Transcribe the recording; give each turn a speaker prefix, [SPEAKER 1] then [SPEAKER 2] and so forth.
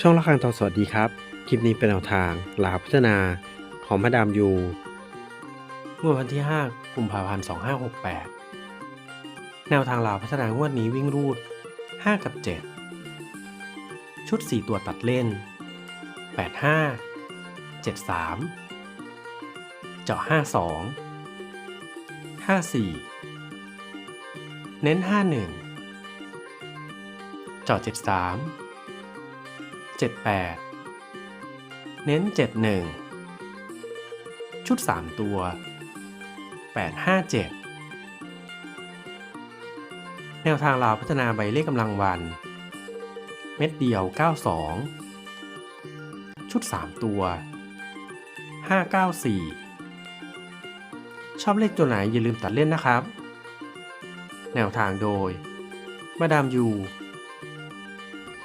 [SPEAKER 1] ช่องละครังทองสวัสดีครับ คลิปนี้เป็นแนวทางลาวพัฒนาของมาดามยูเมื่อวันที่ 5 กุมภาพันธ์ 2568 แนวทางลาวพัฒนางวดนี้วิ่งรูด 5 กับ 7 ชุด 4 ตัวตัดเล่น 85 73 เจาะ 52 54 เน้น 51 เจาะ 73 78 เน้น 71 ชุด 3 ตัว 857 แนวทางลาวพัฒนาใบเลขกำลังวัน เม็ดเดียว 92 ชุด 3 ตัว 594 ชอบเลขตัวไหนอย่าลืมตัดเล่นนะครับ แนวทางโดย มาดามยู